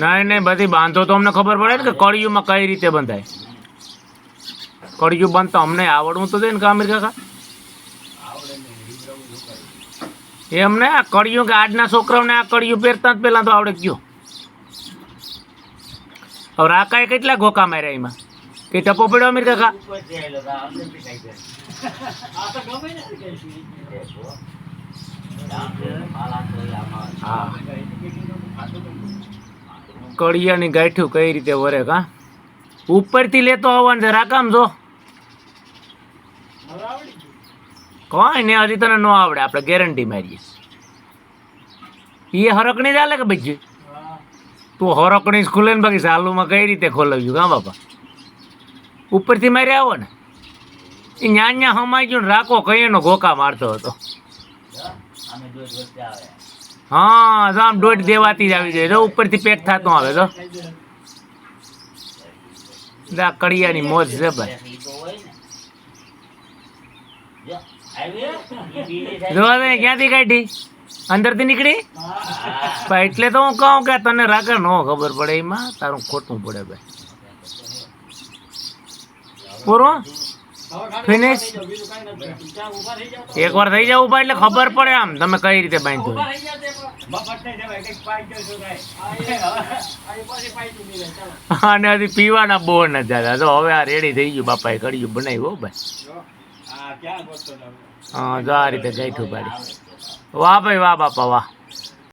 નહીં નહીં બધી બાંધો તો અમને ખબર પડે ને કે કળિયુમાં કઈ રીતે બંધાય. કળિયું બાંધતા અમને આવડવું તો દે ને કામીર કાકા. એમને આ કળિયું કે આજના છોકરાઓને આ કળિયું પહેરતા જ પહેલાં તો આવડે ગયો. હવે રાકાએ કેટલા ગોકા માર્યા એમાં? કે ટપો પડ્યો અમીર કાકા ઉપરથી આયેલો તો આ અંદરથી કાંઈ કરે. આ તો ગમે ને કે છે. દેખો. આમ છે, માલા તો એ આમાં. હા. કળિયાની ગાંઠ્યું કઈ રીતે વરે કા? ઉપરથી લેતો આવવાનું છે. રાકામ જો. કોઈ ને હજી તને ન આવડે. આપણે ગેરંટી મારીએ એ હરકણી ચાલે કે ભાઈ તું હરકણી જ ખુલે ને બાકી સાલુમાં કઈ રીતે ખોલાવ્યું કા બાપા? ઉપરથી મારી આવો ને. એ ન્યા ન્યા હમાઈ ગયું રાખો કઈ એનો ગોકા મારતો હતો. હા આમ દોઢ દેવાતી જ આવી જાય ઉપરથી પેક થતો આવે તો. દા કડિયાની મોજ છે ભાઈ. જોવા દે ક્યાંથી કાઢી? અંદરથી નીકળી? ભાઈ, એટલે તો હું કહું કે તને રાગે ન ખબર પડે, એમાં તારું ખોટું પડે ભાઈ. પૂરું? તો- એકવાર થઈ જાવ ઊભા એટલે ખબર પડે આમ તમે કઈ રીતે ચાલો. અને હજી પીવાના બહુ ન જતા. તો હવે આ રેડી થઈ ગયું બાપાએ કડિયું બનાવ્યું ભાઈ? હા જો આ રીતે ગાંઠું પાડી વાહ ભાઈ વાહ બાપા વાહ.